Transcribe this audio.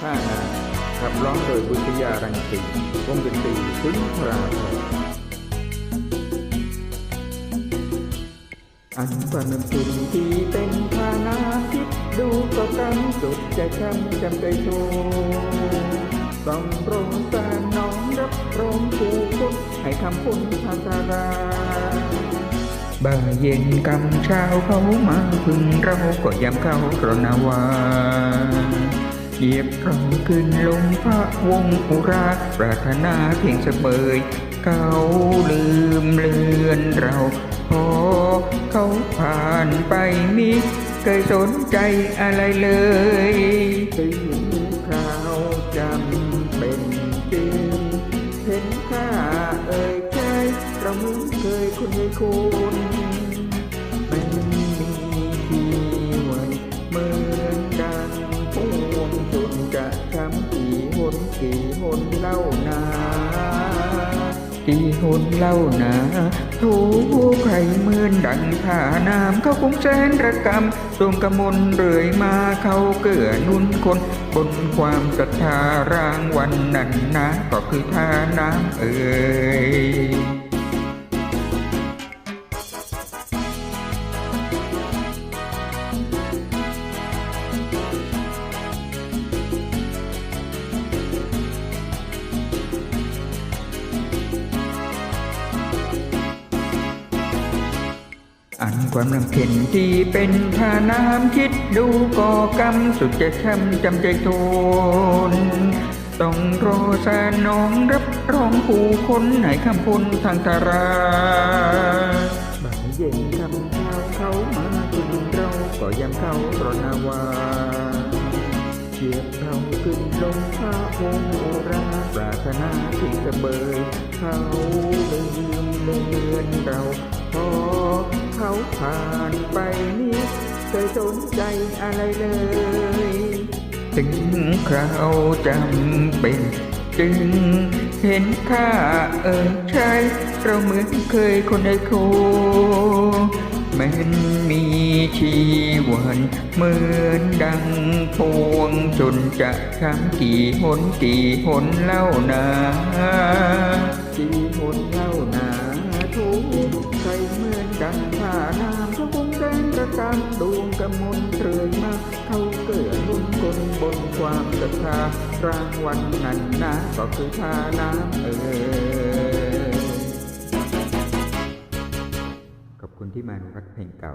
ท่านาขับร้องโดยบุตยารังสีวงดนตรีสุนทราภรอันความน้ำสุนที่เป็นพานาคิดดูก็กำสุดใจช้ำจำใจโชต้องโรงสารน้องรับรองผู้คนให้คำพูดทางตาราบ่ายเย็นกำเช้าเขามาพึ่งเราก็ยามเข้ากรณาวา เหยียบเราขึ้นลงพระวงอุราปรารถนาเพียงเสมอเขาลืมเลือนเราพอเขาผ่านไปมิเคยสนใจอะไรเลยถึงคราวจำเป็นจริงเห็นค่าเอ่ยใจเราเหมือนเคยคุณให้คุ เล่านากี่หนเล่านาถูกใครเมือนดังท่าน้ำเขาคงแสนระกำทรงกระมนเรื่อยมาเขาเกื้อนุนคน บนความศรัทธารางวันนั้นนะ ก็คือท่าน้ำเอ่ย อันความลำเข็นที่เป็นท่าน้ำคิดดูก่อกรรมสุดจะช้ำจำใจทนต้องรอสานองรับรองผู้คนให้คำพุนทางตาราบายเย็นคำเช้าเขามาถึงเราก็ยำเขารนาวาเกียบเราขึ้นลงพระองค์โอราปรารถนาที่จะเบยเขาลืมเลือนเราพอ เขาผ่านไปนี้เคยสนใจอะไรเลย ถึงคราวจำเป็น จึงเห็นค่าเอ่ยใช่เราเหมือนเคยคนในโคแม้นมีชีวันเหมือนดังพวงจนจะช้ำกี่หนกี่หนเล่านา กระกำดวงกระมนเตยมาเขาเกิดลุ่นคนบนความศรัทธารางวันนั้นนะก็คือทาน้ำเออขอบคุณที่มารักเพลงเก่า